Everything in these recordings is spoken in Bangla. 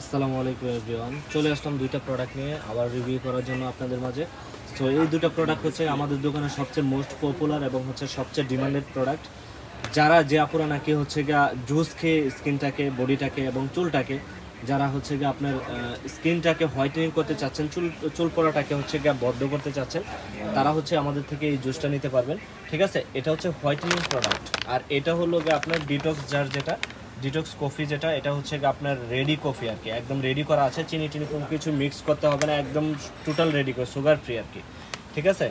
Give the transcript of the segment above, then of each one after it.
আসসালামু আলাইকুম এভরিওয়ান চলে আসলাম দুইটা প্রোডাক্ট নিয়ে আবার রিভিউ করার জন্য আপনাদের মাঝে। তো এই দুটো প্রোডাক্ট হচ্ছে আমাদের দোকানের সবচেয়ে মোস্ট পপুলার এবং হচ্ছে সবচেয়ে ডিমান্ডেড প্রোডাক্ট যারা যে আপুরা নাকি হচ্ছে গিয়া জুস খেয়ে স্কিনটাকে বডিটাকে এবং চুলটাকে, যারা হচ্ছে গিয়ে আপনার স্কিনটাকে হোয়াইটেনিং করতে চাচ্ছেন, চুল চুল পড়াটাকে হচ্ছে গিয়ে বদ্ধ করতে চাচ্ছেন, তারা হচ্ছে আমাদের থেকে এই জুসটা নিতে পারবেন। ঠিক আছে? এটা হচ্ছে হোয়াইটেনিং প্রোডাক্ট আর এটা হলো গিয়ে আপনার ডিটক্স জার যেটা ডিটক্স কফি যেটা, এটা হচ্ছে আপনার রেডি কফি আর কি। একদম রেডি করা আছে, চিনি টিনি কোনো কিছু মিক্স করতে হবে না, একদম টোটাল রেডি করে সুগার ফ্রি আর কি। ঠিক আছে?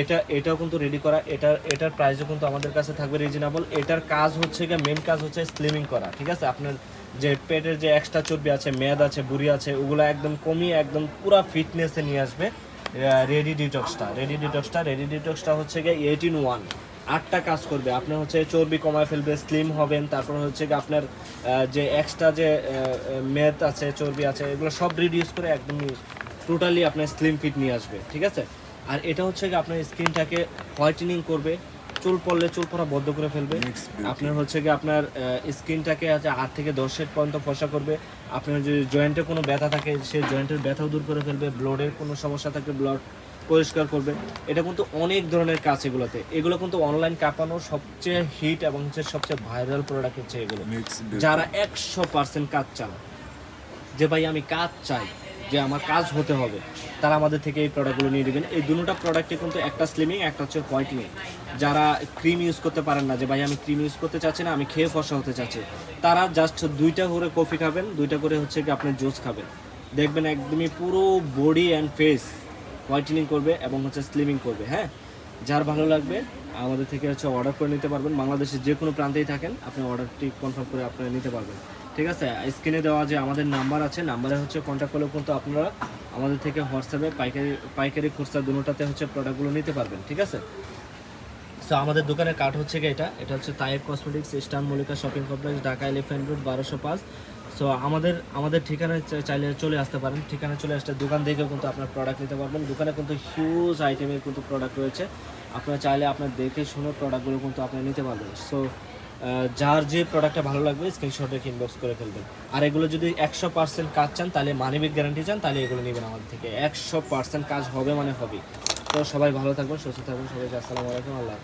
এটা, এটাও কিন্তু রেডি করা এটার এটার প্রাইসও কিন্তু আমাদের কাছে থাকবে রিজনেবল এটার কাজ হচ্ছে গিয়ে মেন কাজ হচ্ছে স্লিমিং করা, ঠিক আছে? আপনার যে পেটের যে এক্সট্রা চর্বি আছে মেদ আছে, বুড়ি আছে, ওগুলো একদম কমিয়ে, একদম পুরো ফিটনেসে নিয়ে আসবে রেডি ডিটক্সটা রেডি ডিটক্সটা রেডি ডিটক্সটা হচ্ছে গিয়ে এইটিন ওয়ান আটটা কাজ করবে। আপনার হচ্ছে চর্বি কমায় ফেলবে স্লিম হবেন তারপর হচ্ছে আপনার যে এক্সট্রা যে মেদ আছে চর্বি আছে এগুলো সব রিডিউস করে একদম টোটালি আপনার স্লিম ফিট নিয়ে আসবে ঠিক আছে? আর এটা হচ্ছে কি আপনার স্কিনটাকে হোয়াইটেনিং করবে চুল পড়লে চুল পড়া বদ্ধ করে ফেলবে। আপনার হচ্ছে কি আপনার স্কিনটাকে আট থেকে দশ সেট পর্যন্ত ফসা করবে। আপনার যদি জয়েন্টে কোনো ব্যথা থাকে সেই জয়েন্টের ব্যথাও দূর করে ফেলবে ব্লাডের কোনো সমস্যা থাকে ব্লাড পরিষ্কার করবে। এটা কিন্তু অনেক ধরনের কাজ এগুলোতে। এগুলো কিন্তু অনলাইন কাঁপানোর সবচেয়ে হিট এবং হচ্ছে সবচেয়ে ভাইরাল প্রোডাক্ট হচ্ছে এগুলো। যারা একশো পার্সেন্ট কাজ চান যে ভাই আমি কাজ চাই যে আমার কাজ হতে হবে তারা আমাদের থেকে এই প্রোডাক্টগুলো নিয়ে নেবেন। এই দুটোটা প্রোডাক্টে কিন্তু একটা স্লিমিং একটা হচ্ছে হোয়াইটনিং যারা ক্রিম ইউজ করতে পারেন না যে ভাই আমি ক্রিম ইউজ করতে চাচ্ছি না আমি খেয়ে ফসা হতে চাচ্ছি তারা জাস্ট দুইটা করে কফি খাবেন দুইটা করে হচ্ছে কি আপনার জুস খাবেন। দেখবেন একদমই পুরো বডি অ্যান্ড ফেস হোয়াইটেনিং করবে এবং হচ্ছে স্লিমিং করবে হ্যাঁ? যার ভালো লাগবে, আমাদের থেকে হচ্ছে অর্ডার করে নিতে পারবেন। বাংলাদেশের যে কোনো প্রান্তেই থাকেন, আপনি অর্ডারটি কনফার্ম করে আপনারা নিতে পারবেন। ঠিক আছে? স্ক্রিনে দেওয়া যে আমাদের নাম্বার আছে নাম্বারে হচ্ছে কন্ট্যাক্ট করলেও কিন্তু আপনারা আমাদের থেকে হোয়াটসঅ্যাপে পাইকারি পাইকারি খুচরা দুটাতে হচ্ছে প্রোডাক্টগুলো নিতে পারবেন, ঠিক আছে? সো আমাদের দোকানের কার্ড হচ্ছে কি এটা। এটা হচ্ছে Taib Cosmetics Eastern Mallika Shopping Complex Dhaka Elephant Road বারোশো পাঁচ। সো আমাদের আমাদের ঠিকানায় চাইলে চলে আসতে পারেন। ঠিকানায় চলে আসতে দোকান দেখেও কিন্তু আপনার প্রোডাক্ট নিতে পারবেন। দোকানে কিন্তু হিউজ আইটেমের কিন্তু প্রোডাক্ট রয়েছে। আপনারা চাইলে আপনার দেখে শুনে প্রোডাক্টগুলো কিন্তু আপনি নিতে পারবেন। সো যার যে প্রোডাক্টটা ভালো লাগবে স্ক্রিনশট ইনবক্স করে ফেলবেন। আর এগুলো যদি একশো পার্সেন্ট কাজ চান, তাহলে মানিবিক গ্যারান্টি চান, তাহলে এগুলো নেবেন আমাদের থেকে। একশো পার্সেন্ট কাজ হবে মানে হবে তো সবাই ভালো থাকবেন, সুস্থ থাকবেন। সবাইকে আসসালামু আলাইকুম, আল্লাহ।